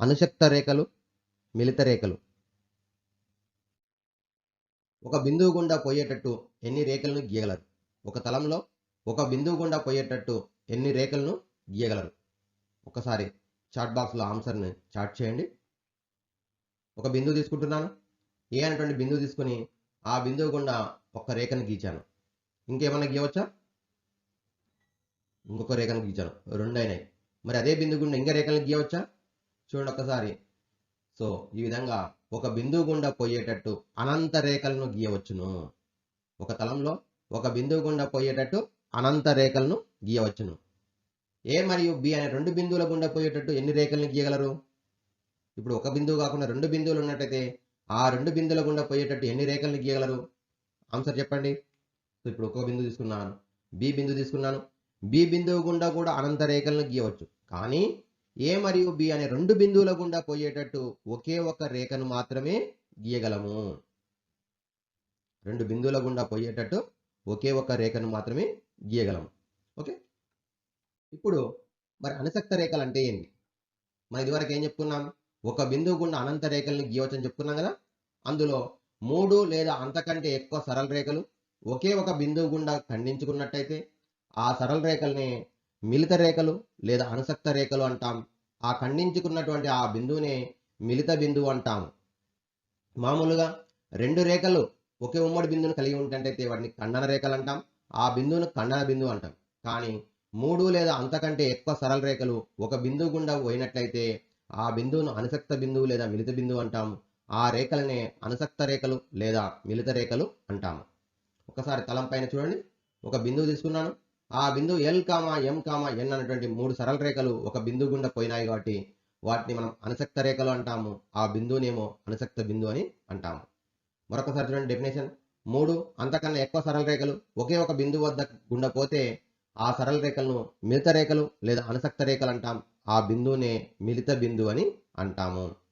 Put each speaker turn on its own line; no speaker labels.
అనుశక్త రేఖలు మిలిత రేఖలు. ఒక బిందువు గుండా పోయేటట్టు ఎన్ని రేఖలను గీయగలరు? ఒక తలంలో ఒక బిందువు గుండా పోయేటట్టు ఎన్ని రేఖలను గీయగలరు? ఒకసారి చాట్ బాక్స్లో ఆన్సర్ని చాట్ చేయండి. ఒక బిందువు తీసుకుంటున్నాను. ఏ అనేటువంటి బిందువు తీసుకుని ఆ బిందువు గుండా ఒక రేఖను గీచాను. ఇంకేమన్నా గీయవచ్చా? ఇంకొక రేఖను గీచాను. రెండు అయినాయి మరి అదే బిందువు గుండా ఇంకా రేఖలను గీయవచ్చా? చూడండి ఒకసారి సో ఈ విధంగా ఒక బిందువు గుండా పోయేటట్టు అనంత రేఖలను గీయవచ్చును. ఒక తలంలో ఒక బిందువు గుండా పోయేటట్టు అనంత రేఖలను గీయవచ్చును. ఏ మరియు బి అనే రెండు బిందువుల గుండా పోయేటట్టు ఎన్ని రేఖలను గీయగలరు? ఇప్పుడు ఒక బిందువు కాకుండా రెండు బిందువులు ఉన్నట్టయితే ఆ రెండు బిందువుల గుండా పోయేటట్టు ఎన్ని రేఖలను గీయగలరు? ఆన్సర్ చెప్పండి. సో ఇప్పుడు ఒక బిందువు తీసుకున్నాను బి బిందువు తీసుకున్నాను. బి బిందువు గుండా కూడా అనంత రేఖలను గీయవచ్చు. కానీ ఏ మరియు బి అనే రెండు బిందువుల గుండా పోయేటట్టు ఒకే ఒక రేఖను మాత్రమే గీయగలము. రెండు బిందువుల గుండా పోయేటట్టు ఒకే ఒక రేఖను మాత్రమే గీయగలము. ఓకే? ఇప్పుడు మరి అనుసక్త రేఖలు అంటే ఏంటి? మనం ఇదివరకు ఏం చెప్పుకున్నాం? ఒక బిందువు గుండా అనంత రేఖల్ని గీయవచ్చని చెప్పుకున్నాం కదా? అందులో మూడు లేదా అంతకంటే ఎక్కువ సరళ రేఖలు ఒకే ఒక బిందువు గుండా ఖండించుకున్నట్టయితే ఆ సరళ రేఖల్ని మిలిత రేఖలు లేదా అనుసక్త రేఖలు అంటాం. ఆ ఖండించుకున్నటువంటి ఆ బిందువునే మిలిత బిందువు అంటాము మామూలుగా రెండు రేఖలు ఒకే ఉమ్మడి బిందువును కలిగి ఉంటే వాటిని ఖండన రేఖలు అంటాం. ఆ బిందువును ఖండన బిందువు అంటాం. కానీ మూడు లేదా అంతకంటే ఎక్కువ సరళ రేఖలు ఒక బిందువు గుండా పోయినట్లయితే ఆ బిందువును అనుసక్త బిందువు లేదా మిలిత బిందువు అంటాము ఆ రేఖలనే అనుసక్త రేఖలు లేదా మిలిత రేఖలు అంటాము ఒకసారి తలం పైన చూడండి. ఒక బిందువు తీసుకున్నాను. ఆ బిందువు L comma M comma N అనేటువంటి మూడు సరళ రేఖలు ఒక బిందువు గుండా పోయినాయి కాబట్టి వాటిని మనం అనుసక్త రేఖలు అంటాము. ఆ బిందువునేమో అనుసక్త బిందువు అని అంటాము. మరొకసారి చూడండి డెఫినేషన్ మూడు అంతకన్నా ఎక్కువ సరళ రేఖలు ఒకే ఒక బిందువు వద్ద గుండా పోతే ఆ సరళ రేఖలను మిలిత రేఖలు లేదా అనుసక్త రేఖలు అంటాం. ఆ బిందువునే మిలిత బిందువు అని అంటాము.